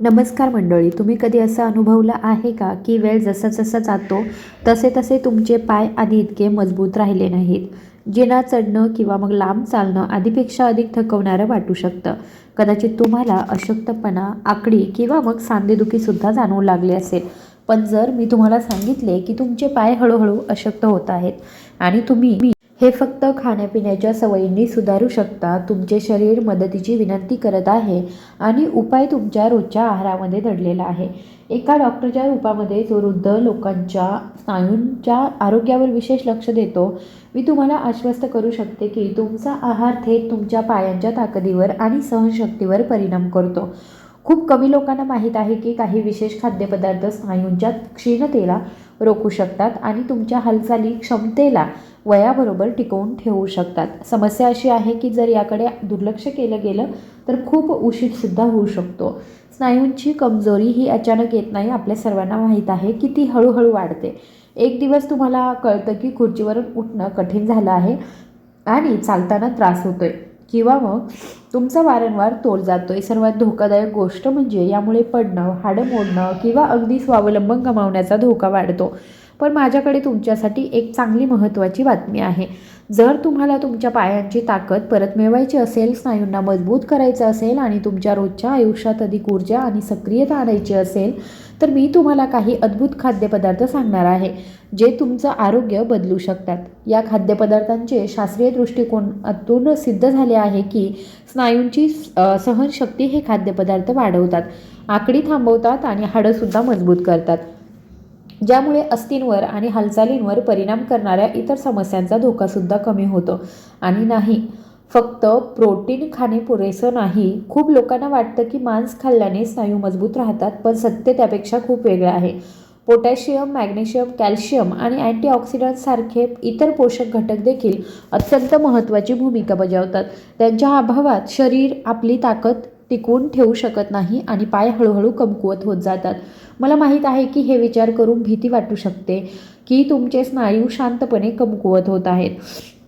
नमस्कार मंडळी तुम्ही कधी असं अनुभवलं आहे का की वेळ जसा जसा जातो तसे तसे तुमचे पाय आधी इतके मजबूत राहिले नाहीत जिना चढणं किंवा मग लांब चालणं आधीपेक्षा अधिक थकवणारं वाटू शकतं. कदाचित तुम्हाला अशक्तपणा आकडी किंवा मग सांधेदुखीसुद्धा जाणवू लागले असेल. पण जर मी तुम्हाला सांगितले की तुमचे पाय हळूहळू अशक्त होत आहेत आणि तुम्ही हे फक्त खाण्यापिण्याच्या सवयींनी सुधारू शकता. तुमचे शरीर मदतीची विनंती करत आहे आणि उपाय तुमच्या रोजच्या आहारामध्ये दडलेला आहे. एका डॉक्टरच्या रूपामध्ये जो वृद्ध लोकांच्या स्नायूंच्या आरोग्यावर विशेष लक्ष देतो मी तुम्हाला आश्वस्त करू शकते की तुमचा आहार थेट तुमच्या पायांच्या ताकदीवर आणि सहनशक्तीवर परिणाम करतो. खूप कमी लोकांना माहीत आहे की काही विशेष खाद्यपदार्थ स्नायूंच्या क्षीणतेला रोखू शकतात आणि तुमच्या हालचाली क्षमतेला वयाबरोबर टिकवून ठेवू शकतात. समस्या अशी आहे की जर याकडे दुर्लक्ष केलं गेलं तर खूप उशीरसुद्धा होऊ शकतो. स्नायूंची कमजोरी ही अचानक येत नाही आपल्या सर्वांना माहीत आहे की ती हळूहळू वाढते. एक दिवस तुम्हाला कळतं की खुर्चीवरून उठणं कठीण झालं आहे आणि चालताना त्रास होतोय. किंवा मग तुमचा वारंवार तोल आहे सर्वात धोकादायक गोष्ट म्हणजे यामुळे पडणं हाडं मोडणं किंवा अगदी स्वावलंबन गमावण्याचा धोका वाढतो. पण माझ्याकडे तुमच्यासाठी एक चांगली महत्त्वाची बातमी आहे. जर तुम्हाला तुमच्या पायांची ताकद परत मिळवायची असेल स्नायूंना मजबूत करायचं असेल आणि तुमच्या रोजच्या आयुष्यात अधिक ऊर्जा आणि सक्रियता आणायची असेल तर मी तुम्हाला काही अद्भुत खाद्यपदार्थ सांगणार आहे जे तुमचं आरोग्य बदलू शकतात. या खाद्यपदार्थांचे शास्त्रीय दृष्टिकोनातून सिद्ध झाले आहे की स्नायूंची सहनशक्ती हे खाद्यपदार्थ वाढवतात आकडी थांबवतात आणि हाडंसुद्धा मजबूत करतात. ज्यामुळे अस्थींवर आणि हालचालींवर परिणाम करणाऱ्या इतर समस्यांचा धोकासुद्धा कमी होतो. आणि नाही फक्त प्रोटीन खाणे पुरेसं नाही. खूप लोकांना वाटतं की मांस खाल्ल्याने स्नायू मजबूत राहतात पण सत्य त्यापेक्षा खूप वेगळं आहे. पोटॅशियम मॅग्नेशियम कॅल्शियम आणि अँटीऑक्सिडंटसारखे इतर पोषक घटक देखील अत्यंत महत्त्वाची भूमिका बजावतात. त्यांच्या अभावात शरीर आपली ताकद टिकवून ठेवू शकत नाही आणि पाय हळूहळू कमकुवत होत जातात. मला माहीत आहे की हे विचार करून भीती वाटू शकते की तुमचे स्नायू शांतपणे कमकुवत होत आहेत.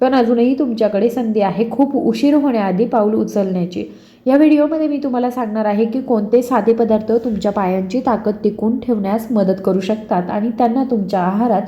पण अजूनही तुमच्याकडे संधी आहे. खूप उशीर होण्याआधी पाऊल उचलण्याची. या व्हिडिओमध्ये मी तुम्हाला सांगणार आहे की कोणते साधे पदार्थ तुमच्या पायांची ताकद टिकून ठेवण्यास मदत करू शकतात आणि त्यांना तुमच्या आहारात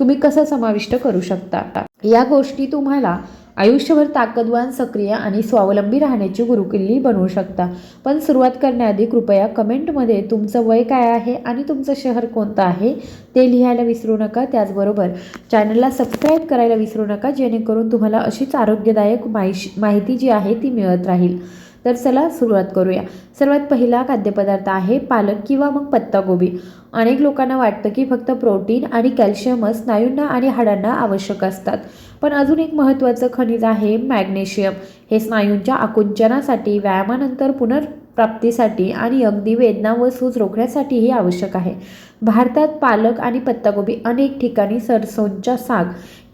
तुम्ही कसं समाविष्ट करू शकता. या गोष्टी तुम्हाला आयुष्यभर ताकदवान सक्रिय आणि स्वावलंबी राहण्याची गुरुकिल्ली बनवू शकता. पण सुरुवात करण्याआधी कृपया कमेंटमध्ये तुमचं वय काय आहे आणि तुमचं शहर कोणतं आहे ते लिहायला विसरू नका. त्याचबरोबर चॅनलला सबस्क्राईब करायला विसरू नका जेणेकरून तुम्हाला अशीच आरोग्यदायक माहिशी माहिती जी आहे ती मिळत राहील. तर चला सुरुवात करूया. सर्वात पहिला खाद्यपदार्थ आहे पालक किंवा मग पत्ताकोबी. अनेक लोकांना वाटतं की फक्त प्रोटीन आणि कॅल्शियमच स्नायूंना आणि हाडांना आवश्यक असतात. पण अजून एक महत्त्वाचं खनिज आहे मॅग्नेशियम. हे स्नायूंच्या आकुंचनासाठी व्यायामानंतर पुनर्प्राप्तीसाठी आणि अगदी वेदना व सूज रोखण्यासाठीही आवश्यक आहे. भारतात पालक आणि पत्ताकोबी अनेक ठिकाणी सरसोंच्या साग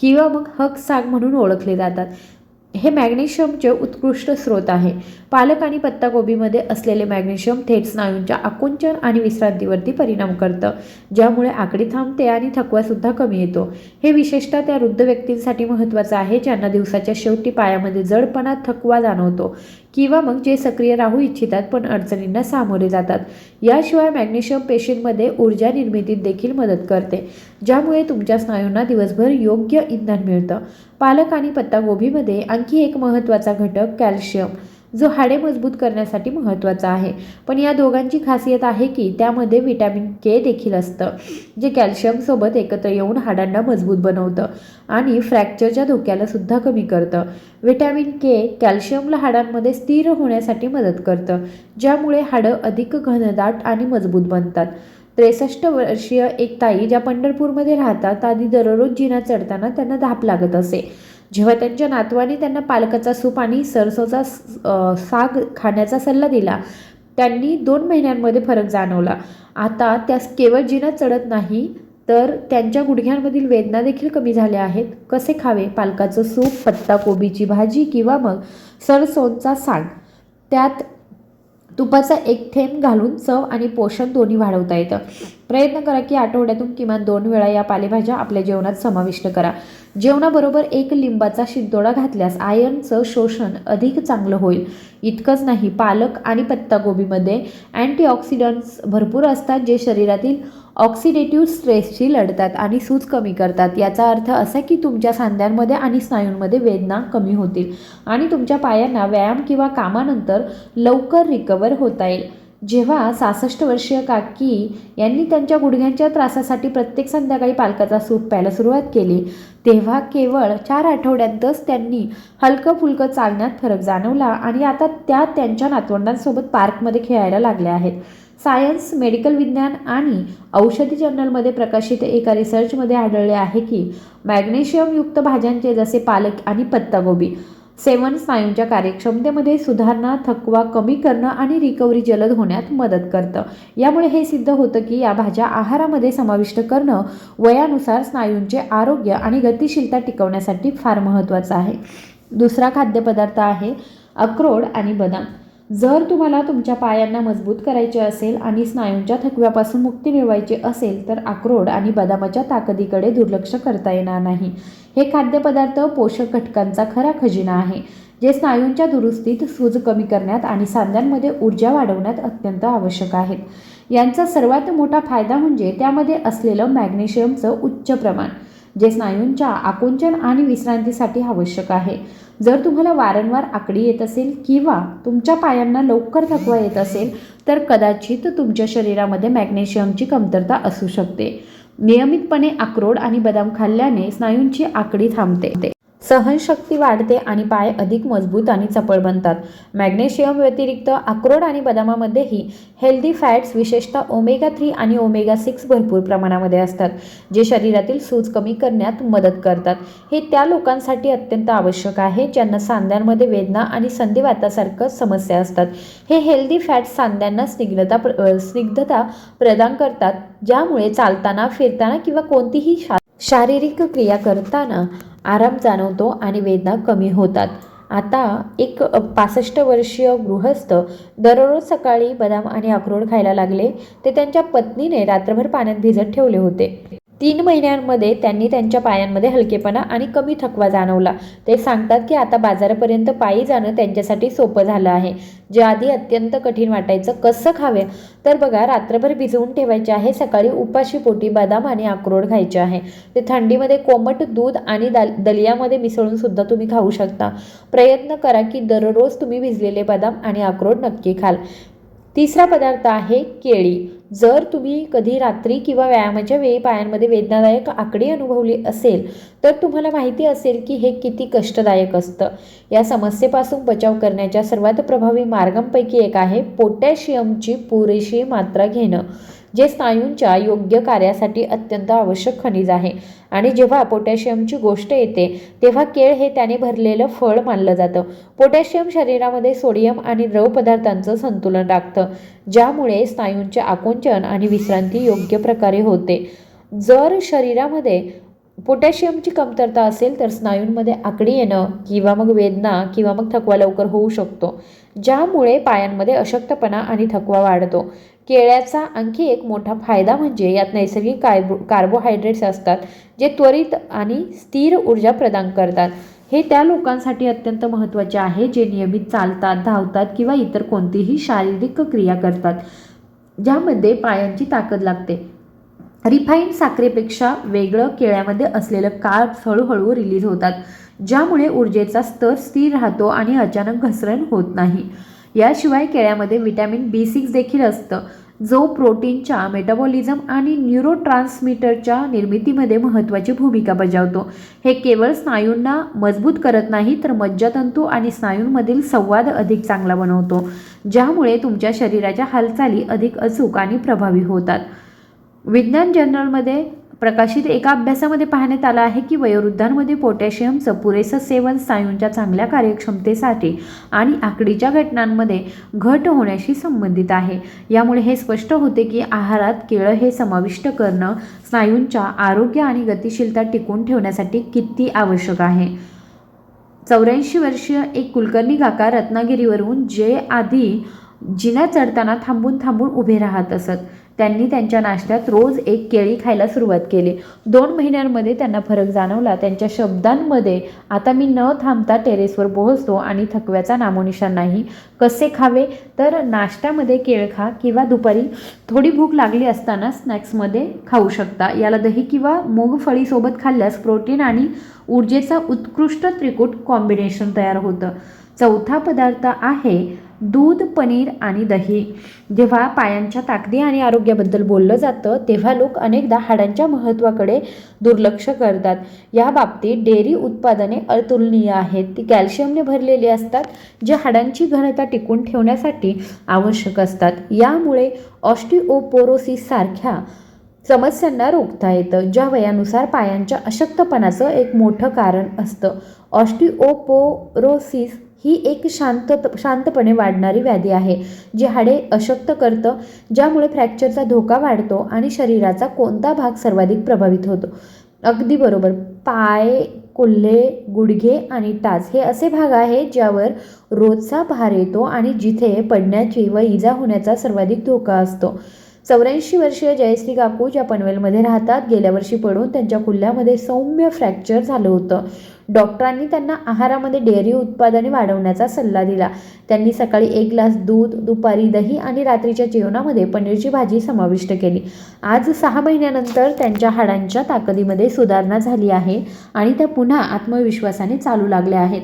किंवा मग हक साग म्हणून ओळखले जातात. हे मॅग्नेशियमचे उत्कृष्ट स्रोत आहे. पालक आणि पत्ताकोबीमध्ये असलेले मॅग्नेशियम थेट स्नायूंच्या आकुंचन आणि विश्रांतीवरती परिणाम करतं ज्यामुळे आकडी थांबते आणि थकवासुद्धा कमी येतो. हे विशेषतः त्या वृद्ध व्यक्तींसाठी महत्त्वाचं आहे ज्यांना दिवसाच्या शेवटी पायामध्ये जडपणा थकवा जाणवतो. किंवा मग जे सक्रिय राहू इच्छितात पण अडचणींना सामोरे जातात. याशिवाय मॅग्नेशियम पेशींमध्ये ऊर्जा निर्मितीत देखील मदत करते ज्यामुळे तुमच्या स्नायूंना दिवसभर योग्य इंधन मिळतं. पालक आणि पत्तागोबीमध्ये आणखी एक महत्त्वाचा घटक कॅल्शियम. जो हाडे मजबूत करण्यासाठी महत्त्वाचा आहे. पण या दोघांची खासियत आहे की त्यामध्ये विटॅमिन के देखील असतं जे कॅल्शियमसोबत एकत्र येऊन हाडांना मजबूत बनवतं आणि फ्रॅक्चरच्या धोक्याला सुद्धा कमी करतं. विटॅमिन के कॅल्शियमला हाडांमध्ये स्थिर होण्यासाठी मदत करतं ज्यामुळे हाडं अधिक घनदाट आणि मजबूत बनतात. त्रेसष्ट वर्षीय एक ताई ज्या पंढरपूरमध्ये राहतात आधी दररोज जिना चढताना त्यांना धाप लागत असे. जेव्हा त्यांच्या नातवाने त्यांना पालकाचा सूप आणि सरसोचा साग खाण्याचा सल्ला दिला. त्यांनी दोन महिन्यांमध्ये फरक जाणवला. आता त्या केवळ जिना चढत नाही तर त्यांच्या गुडघ्यांमधील वेदना देखील कमी झाल्या आहेत. कसे खावे? पालकाचं सूप पत्ता कोबीची भाजी किंवा मग सरसोंचा साग. त्यात तुपाचा एक थेंब घालून चव आणि पोषण दोन्ही वाढवता येतं. प्रयत्न करा की आठवड्यातून किमान दोन वेळा या पालेभाज्या आपल्या जेवणात समाविष्ट करा. जेवणाबरोबर एक लिंबाचा शिंतोडा घातल्यास आयर्नचं शोषण अधिक चांगलं होईल. इतकंच नाही पालक आणि पत्ताकोबीमध्ये अँटीऑक्सिडंट्स भरपूर असतात जे शरीरातील ऑक्सिडेटिव्ह स्ट्रेसशी लढतात आणि सूज कमी करतात. याचा अर्थ असा की तुमच्या सांध्यांमध्ये आणि स्नायूंमध्ये वेदना कमी होतील आणि तुमच्या पायांना व्यायाम किंवा कामानंतर लवकर रिकवर होता येईल. जेव्हा सहासष्ट वर्षीय काकी यांनी त्यांच्या गुडघ्यांच्या त्रासासाठी प्रत्येक संध्याकाळी पालकाचा सूप प्यायला सुरुवात केली तेव्हा केवळ चार आठवड्यांतच त्यांनी हलकं फुलकं चालण्यात फरक जाणवला आणि आता त्या त्यांच्या नातवंडांसोबत पार्कमध्ये खेळायला लागल्या आहेत. सायन्स मेडिकल विज्ञान आणि औषधी जर्नलमध्ये प्रकाशित एका रिसर्चमध्ये आढळले आहे की मॅग्नेशियमयुक्त भाज्यांचे जसे पालक आणि पत्तागोबी सेवन स्नायूंच्या कार्यक्षमतेमध्ये सुधारणा थकवा कमी करणं आणि रिकव्हरी जलद होण्यात मदत करतं. यामुळे हे सिद्ध होतं की या भाज्या आहारामध्ये समाविष्ट करणं वयानुसार स्नायूंचे आरोग्य आणि गतिशीलता टिकवण्यासाठी फार महत्त्वाचं आहे. दुसरा खाद्यपदार्थ आहे अक्रोड आणि बदाम. जर तुम्हाला तुमच्या पायांना मजबूत करायचे असेल आणि स्नायूंच्या थकव्यापासून मुक्ती मिळवायची असेल तर अक्रोड आणि बदामाच्या ताकदीकडे दुर्लक्ष करता येणार नाही. हे खाद्यपदार्थ पोषक घटकांचा खरा खजिना आहे जे स्नायूंच्या दुरुस्तीत सूज कमी करण्यात आणि सांध्यांमध्ये ऊर्जा वाढवण्यात अत्यंत आवश्यक आहेत. यांचा सर्वात मोठा फायदा म्हणजे त्यामध्ये असलेलं मॅग्नेशियमचं उच्च प्रमाण जे स्नायूंच्या आकुंचन आणि विश्रांतीसाठी आवश्यक आहे. जर तुम्हाला वारंवार आकडी येत असेल किंवा तुमच्या पायांना लवकर थकवा येत असेल तर कदाचित तुमच्या शरीरामध्ये मॅग्नेशियमची कमतरता असू शकते. नियमितपणे अक्रोड आणि बदाम खाल्ल्याने स्नायूंची आकडी थांबते. सहनशक्ती वाढते आणि पाय अधिक मजबूत आणि चपळ बनतात. मॅग्नेशियम व्यतिरिक्त अक्रोड आणि बदामामध्येही हेल्दी फॅट्स विशेषतः ओमेगा थ्री आणि ओमेगा सिक्स भरपूर प्रमाणामध्ये असतात जे शरीरातील सूज कमी करण्यात मदत करतात. हे त्या लोकांसाठी अत्यंत आवश्यक आहे ज्यांना सांध्यांमध्ये वेदना आणि संधिवातासारखं समस्या असतात. हे हेल्दी फॅट्स सांध्यांना स्निग्धता प्र स्निग्धता प्रदान करतात ज्यामुळे चालताना फिरताना किंवा कोणतीही शा शारीरिक क्रिया करताना आराम जाणवतो आणि वेदना कमी होतात. आता एक पासष्ट वर्षीय गृहस्थ दररोज सकाळी बदाम आणि अक्रोड खायला लागले. ते त्यांच्या पत्नीने रात्रभर पाण्यात भिजत ठेवले होते. तीन महिन्यांमध्ये त्यांनी त्यांच्या पायांमध्ये हलकेपणा आणि कमी थकवा जाणवला. ते सांगतात की आता बाजारापर्यंत पायी जाणं त्यांच्यासाठी सोपं झालं आहे. जे आधी अत्यंत कठीण वाटायचं कसं खावे? तर बघा रात्रभर भिजवून ठेवायचे आहे सकाळी उपाशी पोटी बदाम आणि अक्रोड खायचे आहे. ते थंडीमध्ये कोमट दूध आणि दाल दलियामध्ये मिसळून सुद्धा तुम्ही खाऊ शकता. प्रयत्न करा की दररोज तुम्ही भिजलेले बदाम आणि अक्रोड नक्की खाल. तिसरा पदार्थ आहे केळी. जर तुम्ही कधी रात्री किंवा व्यायामाच्या वेळी पायांमध्ये वेदनादायक आकडी अनुभवली असेल तर तुम्हाला माहिती असेल की हे किती कष्टदायक असतं. या समस्येपासून बचाव करण्याच्या सर्वात प्रभावी मार्गांपैकी एक आहे पोटॅशियमची पुरेशी मात्रा घेणं. जे स्नायूंच्या योग्य कार्यासाठी अत्यंत आवश्यक खनिज आहे. आणि जेव्हा पोटॅशियमची गोष्ट येते तेव्हा केळ हे त्याने भरलेलं फळ मानलं जातं. पोटॅशियम शरीरामध्ये सोडियम आणि द्रव पदार्थांचं संतुलन राखतं ज्यामुळे स्नायूंचे आकुंचन आणि विश्रांती योग्य प्रकारे होते. जर शरीरामध्ये पोटॅशियमची कमतरता असेल तर स्नायूंमध्ये आकडी येणं किंवा मग वेदना किंवा मग थकवा लवकर होऊ शकतो ज्यामुळे पायांमध्ये अशक्तपणा आणि थकवा वाढतो. केळ्याचा आणखी एक मोठा फायदा म्हणजे यात नैसर्गिक कार्बो कार्बोहायड्रेट्स असतात जे त्वरित आणि स्थिर ऊर्जा प्रदान करतात. हे त्या लोकांसाठी अत्यंत महत्त्वाचे आहे जे नियमित चालतात धावतात किंवा इतर कोणतीही शारीरिक क्रिया करतात ज्यामध्ये पायांची ताकद लागते. रिफाईंड साखरेपेक्षा वेगळं केळ्यामध्ये असलेलं कार्ब्स हळूहळू रिलीज होतात ज्यामुळे ऊर्जेचा स्तर स्थिर राहतो आणि अचानक घसरण होत नाही. याशिवाय केळ्यामध्ये व्हिटॅमिन बी सिक्स देखील असतं जो प्रोटीनच्या मेटाबॉलिझम आणि न्यूरोट्रान्समीटरच्या निर्मितीमध्ये महत्त्वाची भूमिका बजावतो. हे केवळ स्नायूंना मजबूत करत नाही तर मज्जातंतू आणि स्नायूंमधील संवाद अधिक चांगला बनवतो ज्यामुळे तुमच्या शरीराच्या हालचाली अधिक अचूक आणि प्रभावी होतात. विज्ञान जर्नलमध्ये प्रकाशित एका अभ्यासामध्ये पाहण्यात आलं आहे की वयोवृद्धांमध्ये पोटॅशियमचं पुरेसं सेवन स्नायूंच्या चांगल्या कार्यक्षमतेसाठी आणि आकडीच्या घटनांमध्ये घट होण्याशी संबंधित आहे. यामुळे हे स्पष्ट होते की आहारात केळं हे समाविष्ट करणं स्नायूंच्या आरोग्य आणि गतिशीलता टिकून ठेवण्यासाठी किती आवश्यक आहे? चौऱ्याऐंशी वर्षीय एक कुलकर्णी काका रत्नागिरीवरून जे आधी जिन्या चढताना थांबून थांबून उभे राहत असत. त्यांनी त्यांच्या नाश्त्यात रोज एक केळी खायला सुरुवात केली. दोन महिन्यांमध्ये त्यांना फरक जाणवला. त्यांच्या शब्दांमध्ये आता मी न थांबता टेरेसवर पोहोचतो आणि थकव्याचा नामोनिशान नाही कसे खावे? तर नाश्त्यामध्ये केळ खा किंवा दुपारी थोडी भूक लागली असताना स्नॅक्समध्ये खाऊ शकता. याला दही किंवा मूगफळीसोबत खाल्ल्यास प्रोटीन आणि ऊर्जेचा उत्कृष्ट त्रिकूट कॉम्बिनेशन तयार होतं. चौथा पदार्थ आहे दूध पनीर आणि दही. जेव्हा पायांच्या ताकदी आणि आरोग्याबद्दल बोललं जातं तेव्हा लोक अनेकदा हाडांच्या महत्त्वाकडे दुर्लक्ष करतात. या बाबतीत डेअरी उत्पादने अतुलनीय आहेत. ती कॅल्शियमने भरलेली असतात जे हाडांची घनता टिकून ठेवण्यासाठी आवश्यक असतात. यामुळे ऑस्टिओपोरोसिससारख्या समस्यांना रोखता येतं ज्या वयानुसार पायांच्या अशक्तपणाचं एक मोठं कारण असतं. ऑस्टिओपोरोसिस ही एक शांत शांतपणे वाढणारी व्याधी आहे जी हाडे अशक्त करतं ज्यामुळे फ्रॅक्चरचा धोका वाढतो आणि शरीराचा कोणता भाग सर्वाधिक प्रभावित होतो. अगदी बरोबर. पाय कोल्हे गुडघे आणि टाच हे असे भाग आहेत ज्यावर रोजचा भार येतो आणि जिथे पडण्याची व इजा होण्याचा सर्वाधिक धोका असतो. चौऱ्याऐंशी वर्षीय जयश्री काकू ज्या पनवेलमध्ये राहतात गेल्या वर्षी पडून त्यांच्या कुल्ल्यामध्ये सौम्य फ्रॅक्चर झालं होतं. डॉक्टरांनी त्यांना आहारामध्ये डेअरी उत्पादने वाढवण्याचा सल्ला दिला. त्यांनी सकाळी एक ग्लास दूध दुपारी दही आणि रात्रीच्या जेवणामध्ये पनीरची भाजी समाविष्ट केली. आज सहा महिन्यानंतर त्यांच्या हाडांच्या ताकदीमध्ये सुधारणा झाली आहे आणि त्या पुन्हा आत्मविश्वासाने चालू लागल्या आहेत.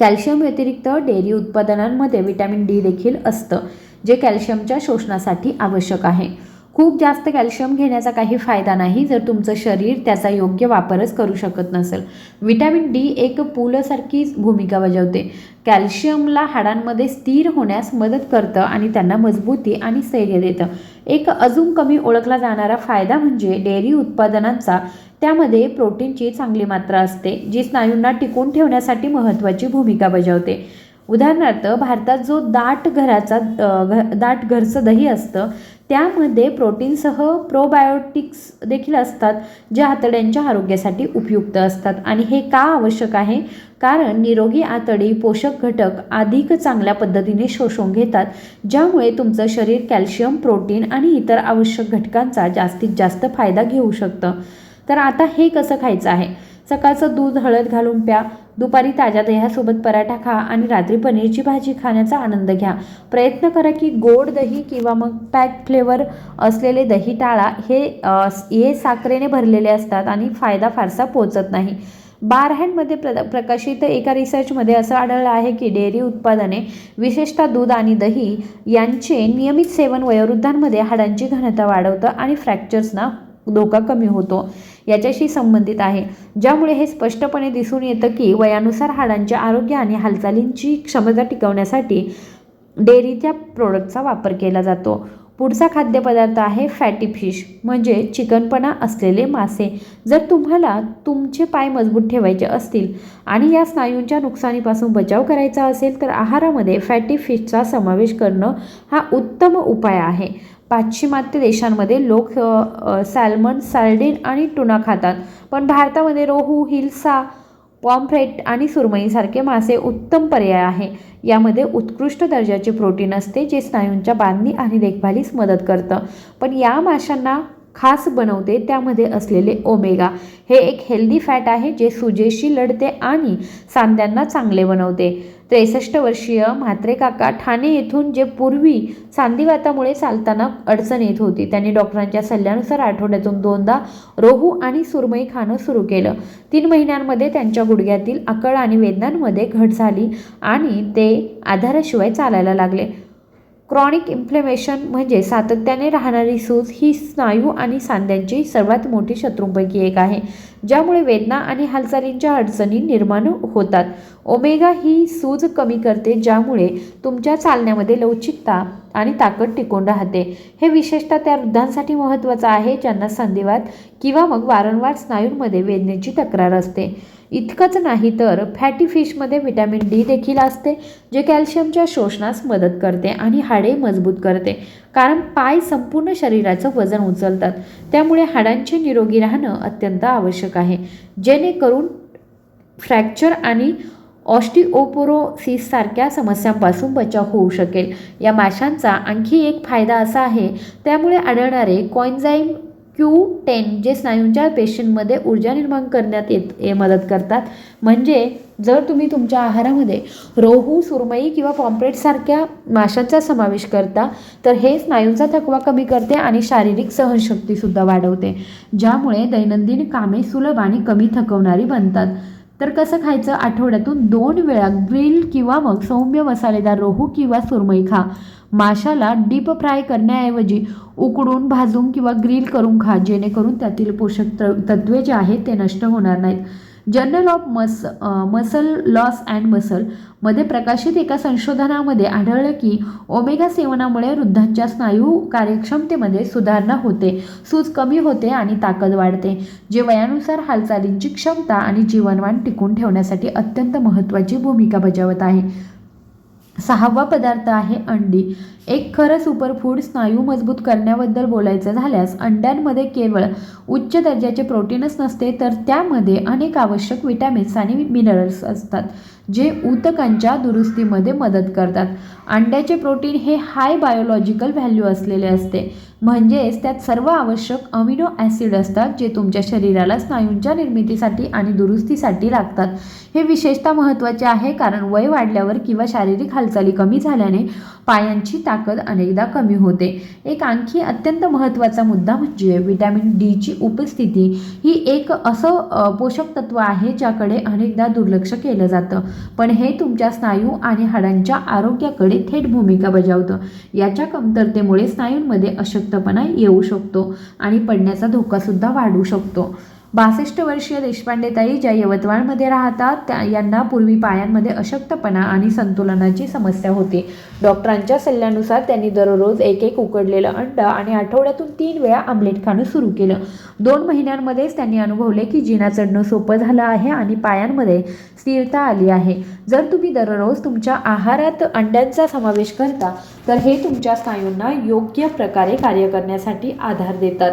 कॅल्शियम व्यतिरिक्त डेअरी उत्पादनांमध्ये विटॅमिन डी देखील असतं जे कॅल्शियमच्या शोषणासाठी आवश्यक आहे. खूप जास्त कॅल्शियम घेण्याचा काही फायदा नाही जर तुमचं शरीर त्याचा योग्य वापरच करू शकत नसेल. विटॅमिन डी एक पूलसारखीच भूमिका बजावते. कॅल्शियमला हाडांमध्ये स्थिर होण्यास मदत करतं आणि त्यांना मजबूती आणि स्थैर्य देतं. एक अजून कमी ओळखला जाणारा फायदा म्हणजे डेअरी उत्पादनांचा त्यामध्ये प्रोटीनची चांगली मात्रा असते जी स्नायूंना टिकून ठेवण्यासाठी महत्त्वाची भूमिका बजावते. उदाहरणार्थ भारतात जो दाट घराचा घ दाट घरचं दही असतं त्यामध्ये प्रोटीनसह प्रोबायोटिक्स देखील असतात जे आतड्यांच्या आरोग्यासाठी उपयुक्त असतात. आणि हे का आवश्यक आहे? कारण निरोगी आतडी पोषक घटक अधिक चांगल्या पद्धतीने शोषून घेतात ज्यामुळे तुमचं शरीर कॅल्शियम प्रोटीन आणि इतर आवश्यक घटकांचा जास्तीत जास्त फायदा घेऊ शकतं. तर आता हे कसं खायचं आहे? सकाळचं दूध हळद घालून प्या. दुपारी ताज्या दह्यासोबत पराठा खा आणि रात्री पनीरची भाजी खाण्याचा आनंद घ्या. प्रयत्न करा की गोड दही किंवा मग पॅक फ्लेवर असलेले दही टाळा. हे हे साखरेने भरलेले असतात आणि फायदा फारसा पोचत नाही. बारहँडमध्ये प्र प्रकाशित एका रिसर्चमध्ये असं आढळलं आहे की डेअरी उत्पादने विशेषतः दूध आणि दही यांचे नियमित सेवन वयोवृद्धांमध्ये हाडांची घनता वाढवतं आणि फ्रॅक्चर्सना धोका कमी होतो. याच्याशी संबंधित आहे. ज्यामुळे हे स्पष्टपणे दिसून येतं की वयानुसार हाडांच्या आरोग्य आणि हालचालींची क्षमता टिकवण्यासाठी डेअरीच्या प्रोडक्टचा वापर केला जातो. पुढचा खाद्यपदार्थ आहे फॅटी फिश म्हणजे चिकनपणा असलेले मासे. जर तुम्हाला तुमचे पाय मजबूत ठेवायचे असतील आणि या स्नायूंच्या नुकसानीपासून बचाव करायचा असेल तर आहारामध्ये फॅटी फिशचा समावेश करणं हा उत्तम उपाय आहे. पाश्चिमात्य देशांमध्ये लोक सॅल्मन सार्डिन आणि टुना खातात. पण भारतामध्ये रोहू हिलसा पॉम्फ्रेट आणि सुरमईसारखे मासे उत्तम पर्याय आहे. यामध्ये उत्कृष्ट दर्जाचे प्रोटीन असते जे स्नायूंच्या बांधणी आणि देखभालीस मदत करतं. पण या माशांना खास बनवते त्यामध्ये असलेले ओमेगा. हे एक हेल्दी फॅट आहे जे सुजेशी लढते आणि सांध्यांना चांगले बनवते. त्रेसष्ट वर्षीय म्हात्रे काका ठाणे येथून जे पूर्वी सांधिवातामुळे चालताना अडचण येत होती त्यांनी डॉक्टरांच्या सल्ल्यानुसार आठवड्यातून दोनदा रोहू आणि सुरमई खाणं सुरू केलं. तीन महिन्यांमध्ये त्यांच्या गुडघ्यातील अकळ आणि वेदनांमध्ये घट झाली आणि ते आधाराशिवाय चालायला लागले. क्रॉनिक इन्फ्लेमेशन म्हणजे सातत्याने राहणारी सूज ही स्नायू आणि सांध्यांची सर्वात मोठी शत्रूंपैकी एक आहे. ज्यामुळे वेदना आणि हालचालींच्या अडचणी निर्माण होतात. ओमेगा ही सूज कमी करते ज्यामुळे तुमच्या चालण्यामध्ये लवचिकता आणि ताकद टिकून राहते. हे विशेषतः त्या वृद्धांसाठी महत्त्वाचं आहे ज्यांना संधिवात किंवा मग वारंवार स्नायूंमध्ये वेदनेची तक्रार असते. इतकंच नाही तर फॅटी फिशमध्ये विटॅमिन डी देखील असते जे कॅल्शियमच्या शोषणास मदत करते आणि हाडे मजबूत करते. कारण पाय संपूर्ण शरीराचं वजन उचलतात. त्यामुळे हाडांचे निरोगी राहणं अत्यंत आवश्यक आहे. जेणेकरून फ्रॅक्चर आणि ऑस्टिओपोरोसिससारख्या समस्यांपासून बचाव होऊ शकेल. या माशांचा आणखी एक फायदा असा आहे त्यामुळे आढळणारे कॉइन्झाईम क्यू टेन जे स्नायूंच्या पेशींमध्ये ऊर्जा निर्माण करण्यात येत ये मदत करतात. म्हणजे जर तुम्ही तुमच्या आहारामध्ये रोहू सुरमई किंवा पॉम्प्रेटसारख्या माशांचा समावेश करता तर हे स्नायूंचा थकवा कमी करते आणि शारीरिक सहनशक्तीसुद्धा वाढवते ज्यामुळे दैनंदिन कामे सुलभ आणि कमी थकवणारी बनतात. तर कसं खायचं? आठवड्यातून दोन वेळा ग्रिल किंवा मग सौम्य मसालेदार रोहू किंवा सुरमई खा. माशाला डीप फ्राय करण्याऐवजी उकडून भाजून किंवा ग्रिल करून खा जेणेकरून त्यातील पोषक तत्त्वे तत्वे जे आहेत ते नष्ट होणार नाहीत. Journal of mus muscle loss and मसलमध्ये प्रकाशित एका संशोधनामध्ये आढळलं की ओमेगा सेवनामुळे वृद्धांच्या स्नायू कार्यक्षमतेमध्ये सुधारणा होते सूज कमी होते आणि ताकद वाढते जे वयानुसार हालचालींची क्षमता आणि जीवनवान टिकून ठेवण्यासाठी अत्यंत महत्त्वाची भूमिका बजावत आहे. सहावा पदार्थ आहे अंडी. एक खरं सुपरफूड स्नायू मजबूत करण्याबद्दल बोलायचं झाल्यास अंड्यांमध्ये केवळ उच्च दर्जाचे प्रोटीनच नसते तर त्यामध्ये अनेक आवश्यक विटॅमिन्स आणि मिनरल्स असतात. जे ऊतकांच्या दुरुस्तीमध्ये मदत करतात. अंड्याचे प्रोटीन हे हाय बायोलॉजिकल व्हॅल्यू असलेले असते. म्हणजेच त्यात सर्व आवश्यक अमिनो ॲसिड असतात जे तुमच्या शरीराला स्नायूंच्या निर्मितीसाठी आणि दुरुस्तीसाठी लागतात. हे विशेषतः महत्त्वाचे आहे कारण वय वाढल्यावर किंवा शारीरिक हालचाली कमी झाल्याने पायांची ताकद अनेकदा कमी होते. एक आणखी अत्यंत महत्त्वाचा मुद्दा म्हणजे विटॅमिन डीची उपस्थिती ही एक असं पोषक तत्व आहे ज्याकडे अनेकदा दुर्लक्ष केलं जातं. पण हे तुमच्या स्नायू आणि हाडांच्या आरोग्याकडे थेट भूमिका बजावतं. याच्या कमतरतेमुळे स्नायूंमध्ये अशक्तपणा येऊ शकतो आणि पडण्याचा धोकासुद्धा वाढू शकतो. बासष्ट वर्षीय देशपांडेताई ज्या यवतमाळमध्ये राहतात त्या यांना पूर्वी पायांमध्ये अशक्तपणा आणि संतुलनाची समस्या होती. डॉक्टरांच्या सल्ल्यानुसार त्यांनी दररोज एक एक उकडलेलं अंड आणि आठवड्यातून तीन वेळा आमलेट खाणं सुरू केलं. दोन महिन्यांमध्येच त्यांनी अनुभवले की जिना चढणं सोपं झालं आहे आणि पायांमध्ये स्थिरता आली आहे. जर तुम्ही दररोज तुमच्या आहारात अंड्यांचा समावेश करता तर हे तुमच्या स्नायूंना योग्य प्रकारे कार्य करण्यासाठी आधार देतात.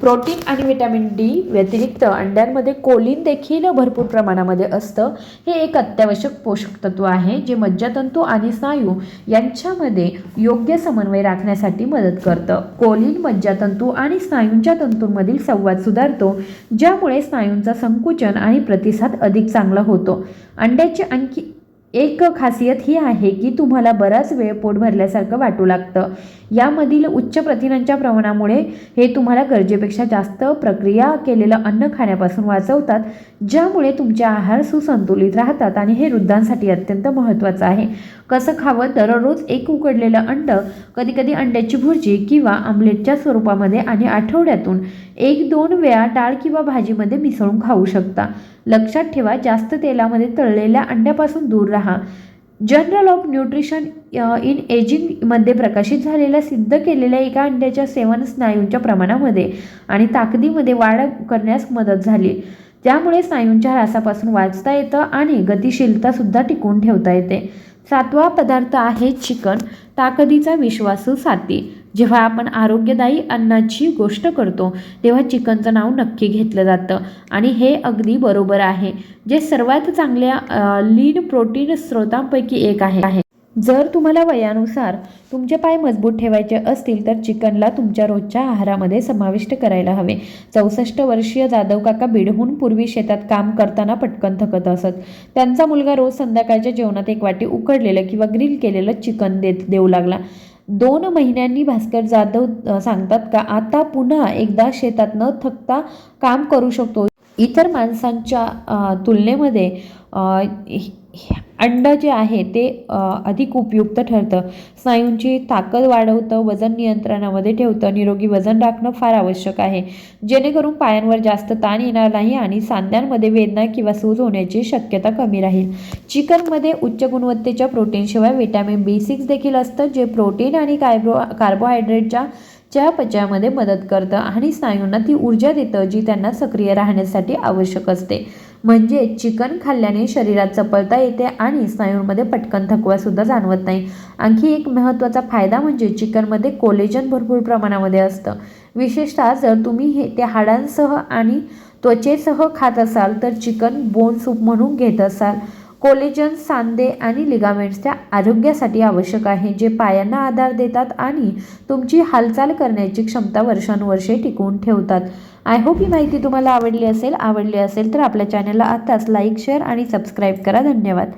प्रोटीन आणि व्हिटॅमिन डी व्यतिरिक्त अंड्यांमध्ये कोलिन देखील भरपूर प्रमाणामध्ये असतं. हे एक अत्यावश्यक पोषक तत्व आहे जे मज्जातंतू आणि स्नायू यांच्यामध्ये योग्य समन्वय राखण्यासाठी मदत करतं. कोलिन मज्जातंतू आणि स्नायूंच्या तंतूंमधील संवाद सुधारतो ज्यामुळे स्नायूंचा संकुचन आणि प्रतिसाद अधिक चांगला होतो. अंड्याची आणखी एक खासियत ही आहे की तुम्हाला बराच वेळ पोट भरल्यासारखं वाटू लागतं. यामधील उच्च प्रथिनांच्या प्रमाणामुळे हे तुम्हाला गरजेपेक्षा जास्त प्रक्रिया केलेलं अन्न खाण्यापासून वाचवतात ज्यामुळे तुमचे आहार सुसंतुलित राहतात आणि हे वृद्धांसाठी अत्यंत महत्त्वाचं आहे. कसं खावं? दररोज एक उकडलेलं अंड कधीकधी अंड्याची भुर्जी किंवा आमलेटच्या स्वरूपामध्ये आणि आठवड्यातून एक दोन वेळा डाळ किंवा भाजीमध्ये मिसळून खाऊ शकता. लक्षात ठेवा जास्त तेलामध्ये तळलेल्या अंड्यापासून दूर राहा. जर्नल ऑफ न्यूट्रिशन इन एजिंगमध्ये प्रकाशित झालेल्या सिद्ध केलेल्या एका अंड्याच्या सेवन स्नायूंच्या प्रमाणामध्ये आणि ताकदीमध्ये वाढ करण्यास मदत झाली. त्यामुळे स्नायूंच्या ऱ्हासापासून वाचता येतं आणि गतिशीलतासुद्धा टिकून ठेवता येते. सातवा पदार्थ आहे चिकन. ताकदीचा विश्वासू साथी जेव्हा आपण आरोग्यदायी अन्नाची गोष्ट करतो तेव्हा चिकनचं नाव नक्की घेतलं जातं. आणि हे अगदी बरोबर आहे जे सर्वात चांगल्या लीन प्रोटीन स्रोतांपैकी एक आहे. जर तुम्हाला वयानुसार तुमचे पाय मजबूत ठेवायचे असतील तर चिकनला तुमच्या रोजच्या आहारामध्ये समाविष्ट करायला हवे. चौसष्ट वर्षीय जाधव काका बीडहून पूर्वी शेतात काम करताना पटकन थकत असत. त्यांचा मुलगा रोज संध्याकाळच्या जेवणात एक वाटी उकडलेलं किंवा ग्रिल केलेलं चिकन देत देऊ लागला. दोन महिन्यांनी भास्कर जाधव सांगतात का आता पुन्हा एकदा शेतात न थकता काम करू शकतो. इतर माणसांच्या तुलनेमध्ये अंड जे आहे ते अधिक उपयुक्त ठरतं. स्नायूंची ताकद वाढवतं वजन नियंत्रणामध्ये ठेवतं निरोगी वजन राखणं फार आवश्यक आहे. जेणेकरून पायांवर जास्त ताण येणार नाही आणि सांध्यांमध्ये वेदना किंवा सूज होण्याची शक्यता कमी राहील. चिकनमध्ये उच्च गुणवत्तेच्या प्रोटीनशिवाय विटॅमिन बी सिक्स देखील असतं जे प्रोटीन आणि कार्बो कार्बोहायड्रेटच्या चयापचयामध्ये मदत करतं आणि स्नायूंना ती ऊर्जा देतं जी त्यांना सक्रिय राहण्यासाठी आवश्यक असते. म्हणजे चिकन खाल्ल्याने शरीरात चपळता येते आणि स्नायूंमध्ये पटकन थकवासुद्धा जाणवत नाही. आणखी एक महत्त्वाचा फायदा म्हणजे चिकनमध्ये कोलेजन भरपूर प्रमाणामध्ये असतं. विशेषतः जर तुम्ही हे ते हाडांसह आणि त्वचेसह खात असाल तर चिकन बोन सूप म्हणून घेत असाल. कोलेजन सांधे आणि लिगामेंट्सच्या आरोग्यासाठी आवश्यक आहे जे पायांना आधार देतात आणि तुमची हालचाल करण्याची क्षमता वर्षानुवर्षे टिकवून ठेवतात. आय होप ही माहिती तुम्हाला आवडली असेल. आवडली असेल तर आपल्या चॅनलला आत्ताच लाईक शेअर आणि सबस्क्राईब करा. धन्यवाद.